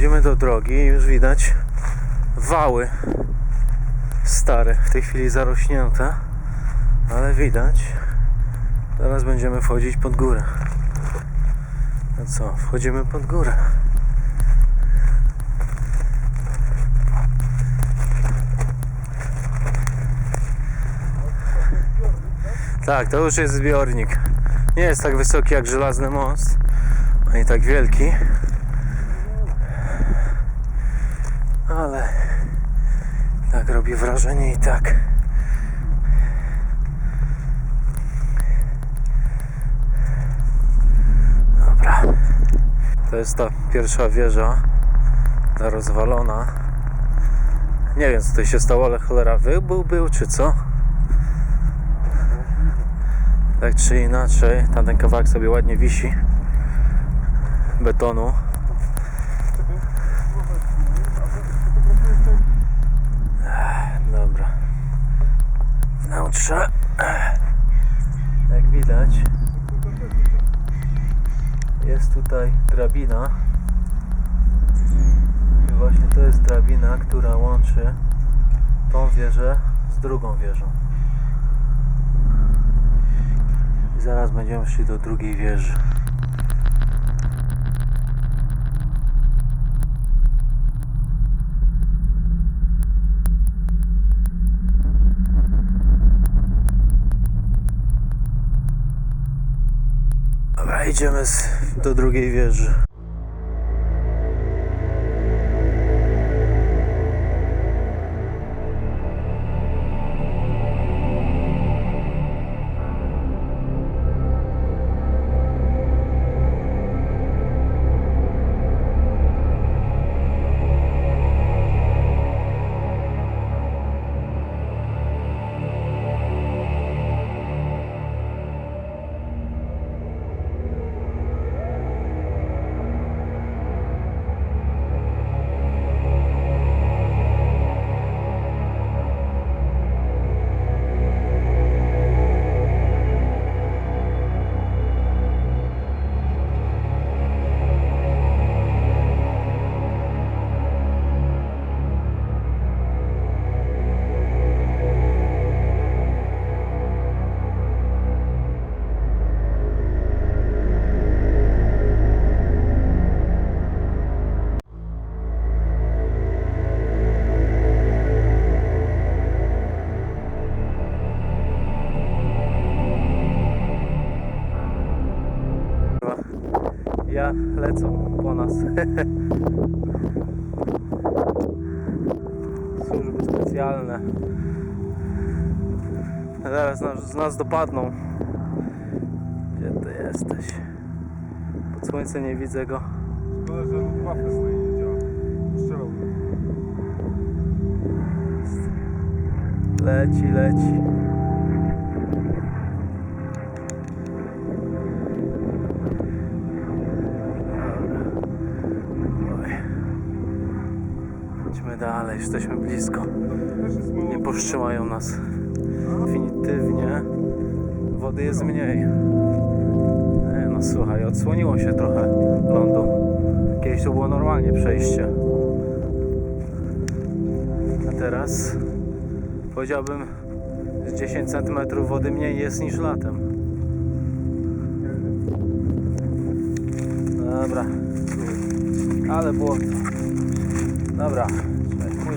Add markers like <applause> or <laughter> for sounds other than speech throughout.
Wchodzimy do drogi i już widać wały stare, w tej chwili zarośnięte, ale widać. Zaraz będziemy wchodzić pod górę. No co, wchodzimy pod górę. Tak, to już jest zbiornik. Nie jest tak wysoki jak żelazny most, ani tak wielki. Ale tak robi wrażenie i tak. Dobra. To jest ta pierwsza wieża, ta rozwalona. Nie wiem co tutaj się stało, ale cholera wybuch był czy co? Tak czy inaczej, tamten kawałek sobie ładnie wisi betonu. Ech, Dobra. Wnętrze. Jak widać, jest tutaj drabina. I właśnie to jest drabina, która łączy tą wieżę z drugą wieżą. I zaraz będziemy szli do drugiej wieży. Dobra, idziemy z, do drugiej wieży. Lecą po nas. <laughs> Służby specjalne. Zaraz nas, nas dopadną. Gdzie ty jesteś? Pod słońce nie widzę go. Szkoda, że Luftwaffe stoi nie działa. Leci, leci. Dalej, jesteśmy blisko. Nie powstrzymają nas. Definitywnie wody jest mniej. Nie no słuchaj, odsłoniło się trochę lądu. Kiedyś to było normalnie przejście. A teraz powiedziałbym że 10 cm wody mniej jest niż latem. Dobra. Ale było. Dobra.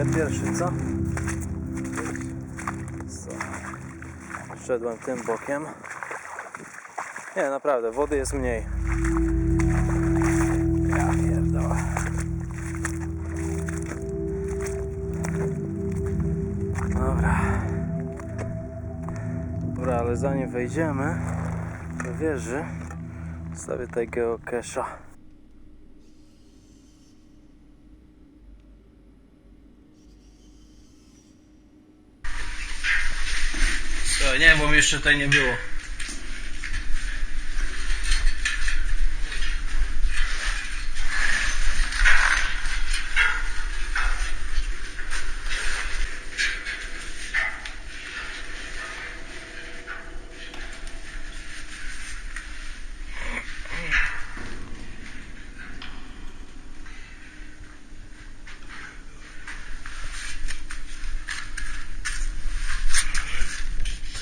Pójdę pierwszy? Co? Szedłem tym bokiem. Nie, naprawdę, wody jest mniej. Ja pierdolę. Dobra. Dobra, ale zanim wejdziemy do wieży, stawię tutaj geocache'a. Nie, bo mi jeszcze tutaj nie było.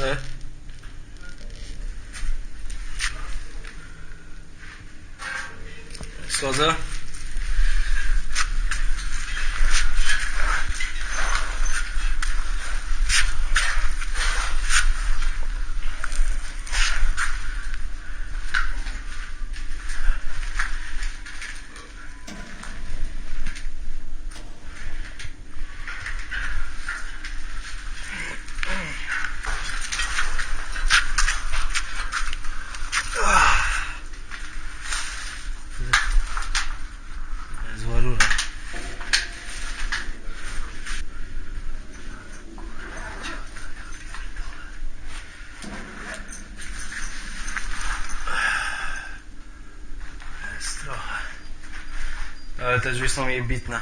哎锁着。Trochę. Ale te drzwi są jej bitne.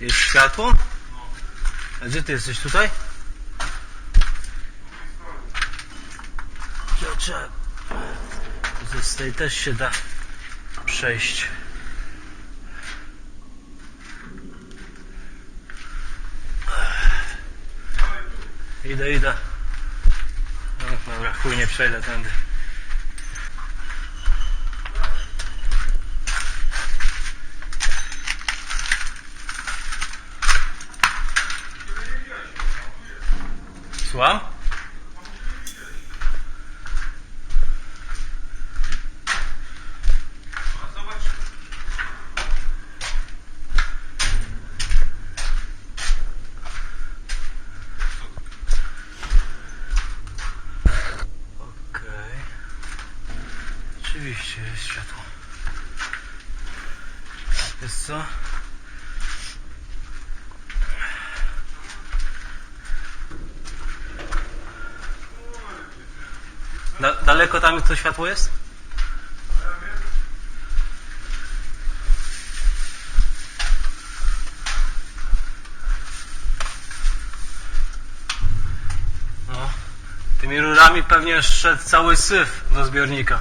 Jest światło? A gdzie ty jesteś tutaj? Rzeczy. Z tej też się da przejść. Idę, idę. No, dobra, chuj nie przejdę tędy. Słucham? Okej. Jest światło. Jest co? Da, daleko tam to światło jest? No. Tymi rurami pewnie szedł cały syf do zbiornika.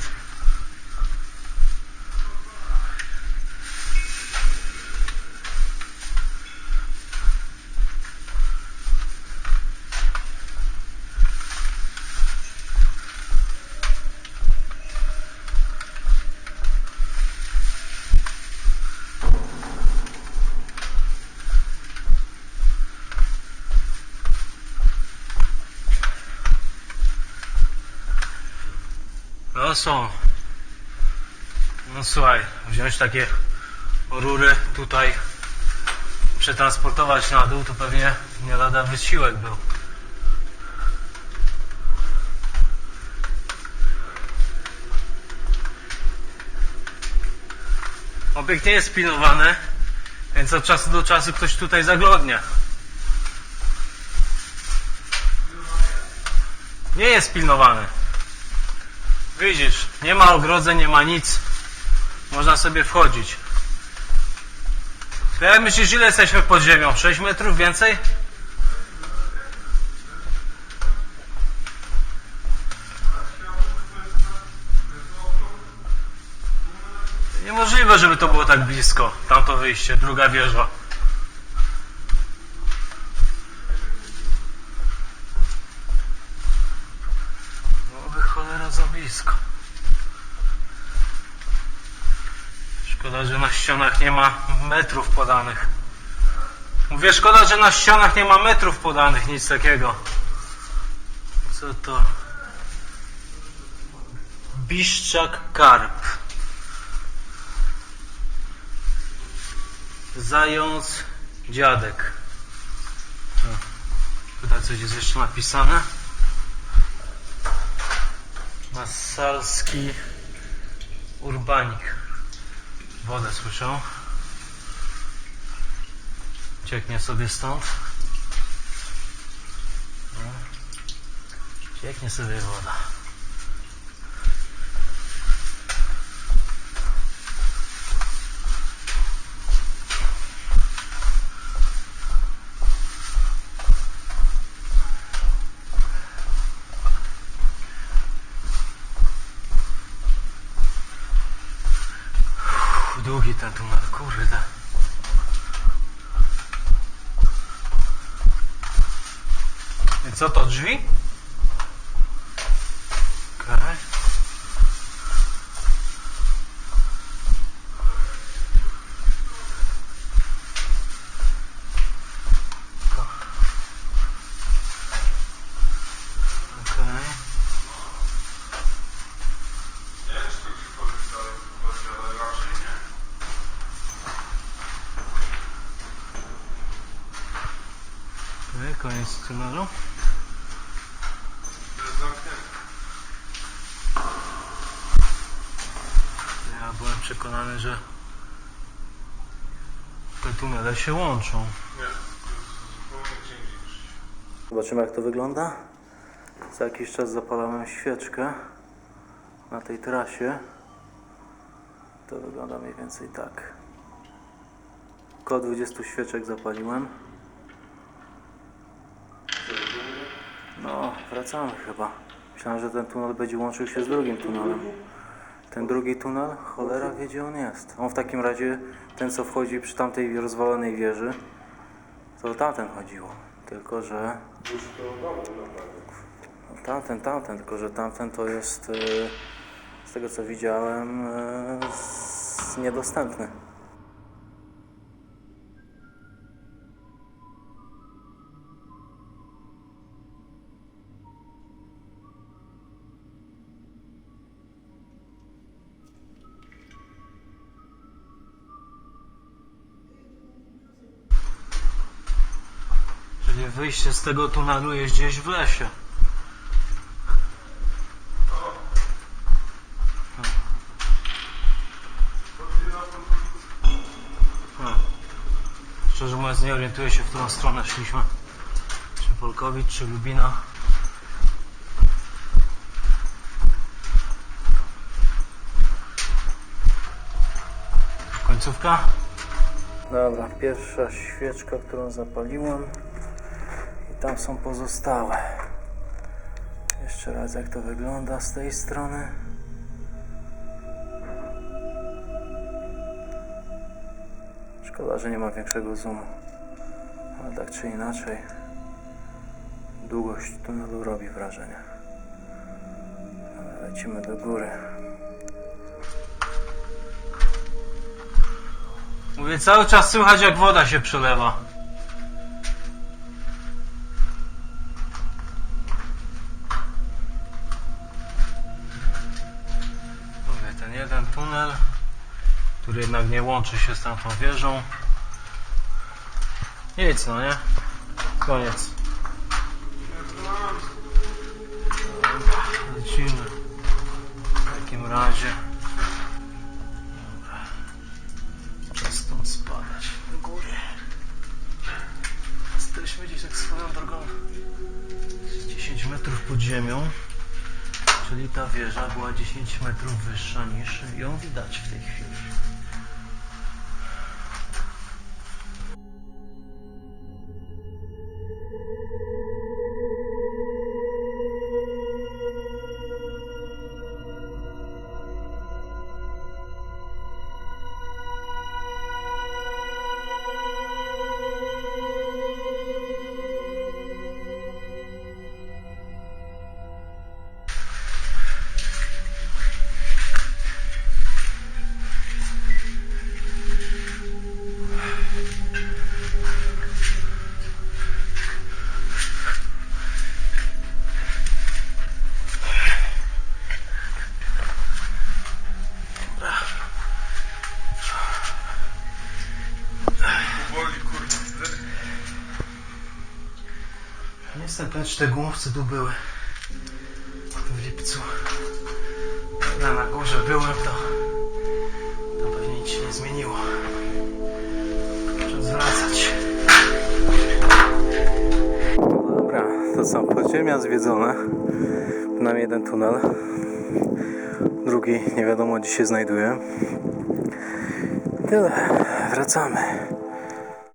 Są. No słuchaj, wziąć takie rury tutaj, przetransportować na dół, to pewnie nie lada wysiłek był. Obiekt nie jest pilnowany, więc od czasu do czasu ktoś tutaj zaglądnie. Nie jest pilnowany. Widzisz, nie ma ogrodzeń, nie ma nic. Można sobie wchodzić. To jak myślisz, ile jesteśmy pod ziemią? 6 metrów więcej? Niemożliwe, żeby to było tak blisko. Tamto wyjście, druga wieża. No wy cholera za blisko. Że na ścianach nie ma metrów podanych. Mówię, szkoda, że na ścianach nie ma metrów podanych, nic takiego. Co to? Biszczak karp. Zając dziadek. Tutaj coś jest jeszcze napisane. Masalski urbanik. Wodę słyszą. Cieknie sobie stąd. No. Cieknie sobie woda. I co to, drzwi? Okej. Okej. Nie wiem, czy to gdziekolwiek dalej prowadzi, ale raczej nie. Okej, koniec tunelu. To jest zamknięte. Ja byłem przekonany, że te tunele się łączą. Nie, to jest zupełnie gdzie indziej niż Zobaczymy jak to wygląda. Za jakiś czas zapalamy świeczkę na tej trasie. To wygląda mniej więcej tak. Około 20 świeczek zapaliłem. No, wracamy chyba. Myślałem, że ten tunel będzie łączył się z drugim tunelem. Ten drugi tunel, cholera wie gdzie on jest. On w takim razie, ten co wchodzi przy tamtej rozwalonej wieży, to tamten chodziło. Tylko, że no, Tamten, tamten, tylko że tamten to jest y, z tego co widziałem y, niedostępny. Wyjście z tego tunelu jest gdzieś w lesie. Hmm. Szczerze mówiąc nie orientuję się w którą stronę szliśmy. Czy Polkowic, czy Lubina. Końcówka? Dobra, pierwsza świeczka, którą zapaliłem. Tam są pozostałe. Jeszcze raz jak to wygląda z tej strony. Szkoda, że nie ma większego zoomu. Ale tak czy inaczej, długość tunelu robi wrażenie. Lecimy do góry. Mówię, cały czas słychać jak woda się przelewa. Tunel który jednak nie łączy się z tamtą wieżą. Nic, no nie? Koniec. Lecimy. W takim razie. Czas spadać góry. Jesteśmy gdzieś tak swoją drogą z 10 metrów pod ziemią. Czyli ta wieża była 10 metrów wyższa niż ją widać w tej chwili. Nie jestem pewien, czy te głowce tu były w lipcu. Ja na górze byłem, to, to pewnie nic się nie zmieniło. Czas wracać. Dobra, to są podziemia zwiedzone. Przynajmniej jeden tunel. Drugi nie wiadomo gdzie się znajduje. Tyle, wracamy.